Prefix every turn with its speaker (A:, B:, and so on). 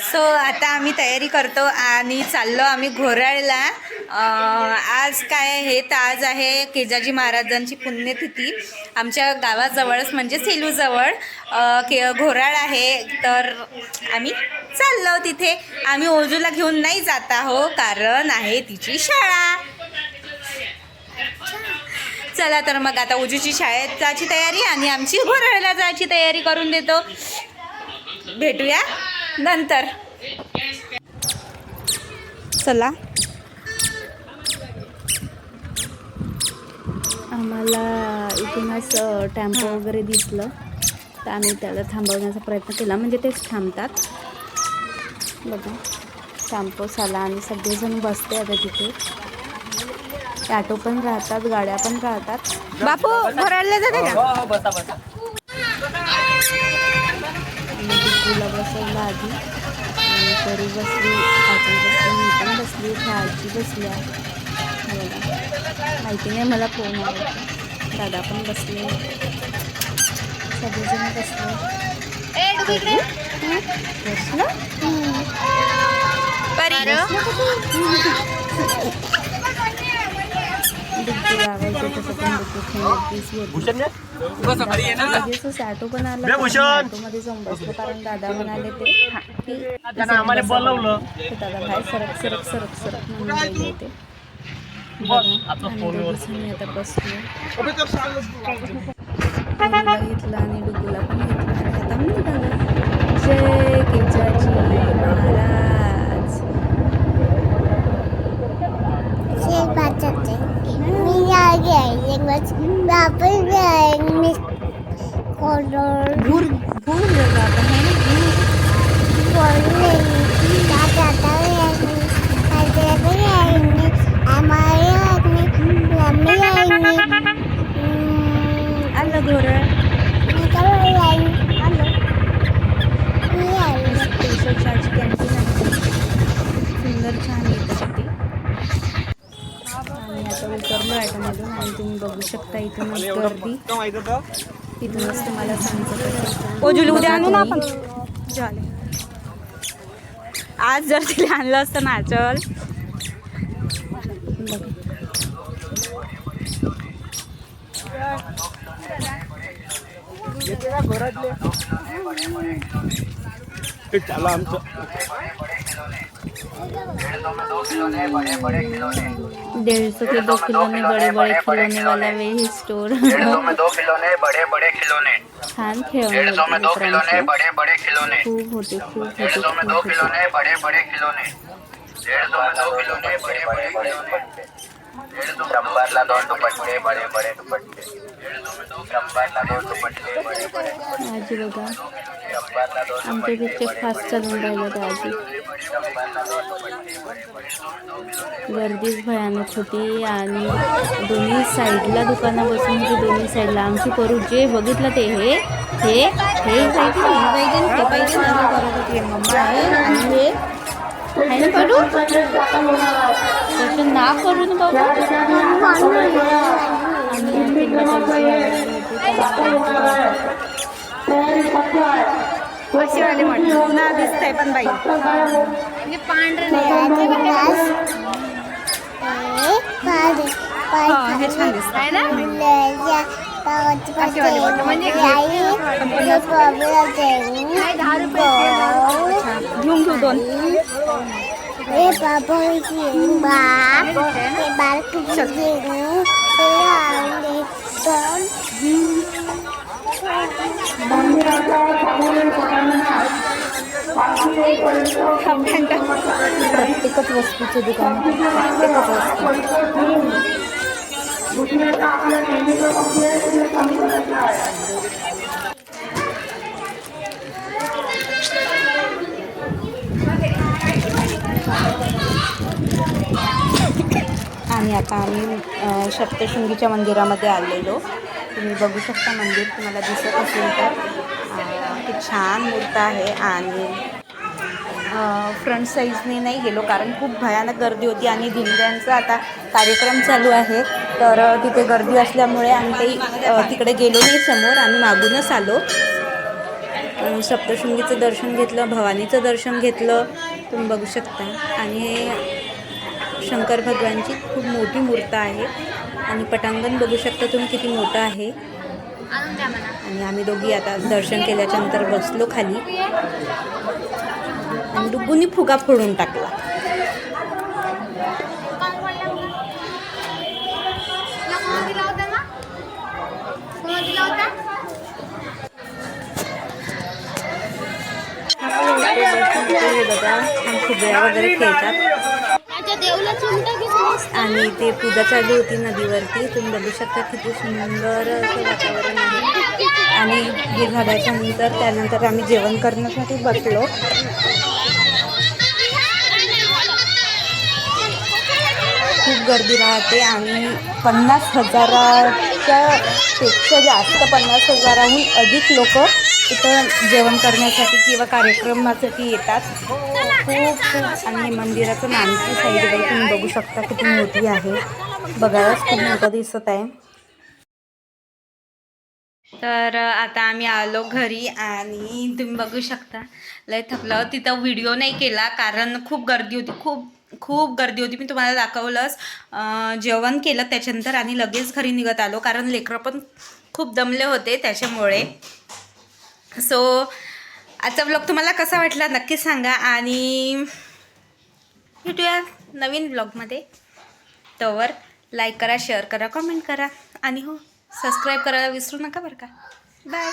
A: So आता आम्ही तयारी करतो आणि चाललो आम्ही घोराळला. आज काय आहे? तर आज आहे केजाजी महाराजांची पुण्यतिथी. आमच्या गावाजवळच म्हणजे सेलूजवळ के घोराळ आहे. तर आम्ही चाललो तिथे. आम्ही ओजूला घेऊन नाही जात आहो कारण आहे तिची शाळा. चला तर मग आता उजूची शाळेत जायची तयारी आणि आमची घोराळला जायची तयारी करून देतो. भेटूया. नंतर. चला.
B: आम्हाला इथूनच टॅम्पो वगैरे दिसलं. तर आम्ही त्याला थांबवण्याचा प्रयत्न केला. म्हणजे तेच थांबतात. बघा. टॅम्पोस आला आणि सगळेजण बसते आता तिथे. ॲटो पण राहतात गाड्या पण राहतात.
A: बापू घोराळला जाते का?
B: आणि डिग्गूला बसवलं आधी. आणि तरी बसली आजी बसली मी पण बसली इथे आजी बसल्या. माहिती नाही मला फोन आला दादा पण बसले. सगळेजण बसले. बसलं? डिग्गू लावायचं तसं पण खेळतीच लगेचच ऑटो पण आला ऑटोमध्ये जाऊन बसलो कारण दादा म्हणाले ते की
C: त्यानं आम्हाला बोलवलं
B: तर दादा बाहेर सरक सरक सरक सरक म्हणून होते आणि आता बसलो. घेतलं आणि डुगूला पण घेतलं आणि आता मी निघालो जय केजाजी महाराज
D: शेर भाजाते मी आगे आहे एक बस वापस मी कॉलर
B: भूर भूर जगा आपण है ना भूर
D: बोलले दादा आएंगे दादा आएंगे हमारे आदमी लम्बे आएंगे
B: आलं घोरं
D: निकल आएंगे हेलो मी आएंगे
B: स्पेशल चार्ज कॅन्टीन आहे सुंदर छान येतं तिथे आणि आता उतरलो ॲटोमधून आणि तुम्ही बघू शकता इथूनच गर्दी इथूनच तुम्हाला सांगतो
A: ओजूला उद्या आणू ना आपण? झाले आज जर तिला आणलं असतं ना चल
C: चला आमचं.
B: डेढ़ सौ के दो खिलौने बड़े बड़े खिलौने वाला वे स्टोर
E: दो खिलौने बड़े बड़े खिलौने
B: छान
E: में दो खिलौने. बड़े बड़े खिलौने
B: खूप होते खूप होते
E: दो खिलौने बड़े बड़े खिलौने दो खिलौने बड़े बड़े खिलौने शंभरला दोन दुपट्टे बड़े बड़े दुपट्टे बड़े बड़े
B: आजी बघा आमच्या तिथे फास्ट चालून राहिलं त्या
E: आधी
B: गर्दीच भयानक होती आणि दोन्ही साईडला दुकानं बसून होती दोन्ही साईडला आमची करू जे बघितलं ते हे हे हे पाहिजे हे पाहिजे ते पाहिजे असं करत होती मम्मा आहे आणि हे आहे ना करू तसं ना करून बघू आणि
A: अशीवाले म्हटलं पुन्हा दिसतंय पण बाई
D: मेरा ग्लास ए पाड
A: हा हे। छान दिसत
D: लेजा पावत पाटे म्हणजे आई हे प्रॉब्लेम
A: घेऊन घेऊ दोन
D: हे बाबा बाप हे बाल कुठे हे आले पण
B: प्रत्येकच वस्तूचं दुकान प्रत्येकच वस्तू आणि आता आम्ही सप्तशृंगीच्या मंदिरामध्ये आलेलो. तुम्ही बघू शकता मंदिर तुम्हाला दिसत असेल तर. खूप छान मूर्त आहे आणि फ्रंट साईजने नाही गेलो कारण खूप भयानक गर्दी होती आणि दिंड्यांचा आता कार्यक्रम चालू आहे. तर तिथे गर्दी असल्यामुळे आम्ही अ, तिकडे गेलो नाही समोर आम्ही मागूनच आलो. सप्तशृंगीचं दर्शन घेतलं भवानीचं दर्शन घेतलं. तुम्ही बघू शकता. आणि हे शंकर भगवानची खूप मोठी मूर्त आहे. आणि पटांगण बघू शकता तुम्ही किती मोठं आहे. आणि आम्ही दोघी आता दर्शन केल्याच्यानंतर बसलो खाली. आणि डुग्गूनी फुगा फोडून टाकला. बघा फुगड्या वगैरे खेळतात आणि ते पूजा चालू होती नदीवरती. तुम्ही बघू शकता किती सुंदर असं वातावरण आहे. आणि हे झाल्याच्यानंतर त्यानंतर आम्ही जेवण करण्यासाठी बसलो. खूप गर्दी राहते आणि पन्नास हजाराच्या पेक्षा जास्त पन्नास हजाराहून अधिक लोक इथं जेवण करण्यासाठी किंवा कार्यक्रमासाठी येतात. खूप खूप. आणि मंदिराचं नानकी साईड तुम्ही बघू शकता किती मोठी आहे. बघायलाच खूप मोठं दिसत आहे.
A: तर आता आम्ही आलो घरी आणि तुम्ही बघू शकता. लय थकलं तिथं व्हिडिओ नाही केला कारण खूप गर्दी होती. खूप खूप गर्दी होती. मी तुम्हाला दाखवलंच. जेवण केलं त्याच्यानंतर आणि लगेच घरी निघत आलो. कारण लेकरं पण खूप दमले होते त्याच्यामुळे. सो आजचा ब्लॉग तुम्हाला कसा वाटला नक्की सांगा. आणि भेटूया नवीन ब्लॉगमध्ये तोवर लाईक करा शेअर करा कमेंट करा. आणि हो सबस्क्राईब करायला विसरू नका बरं का. बाय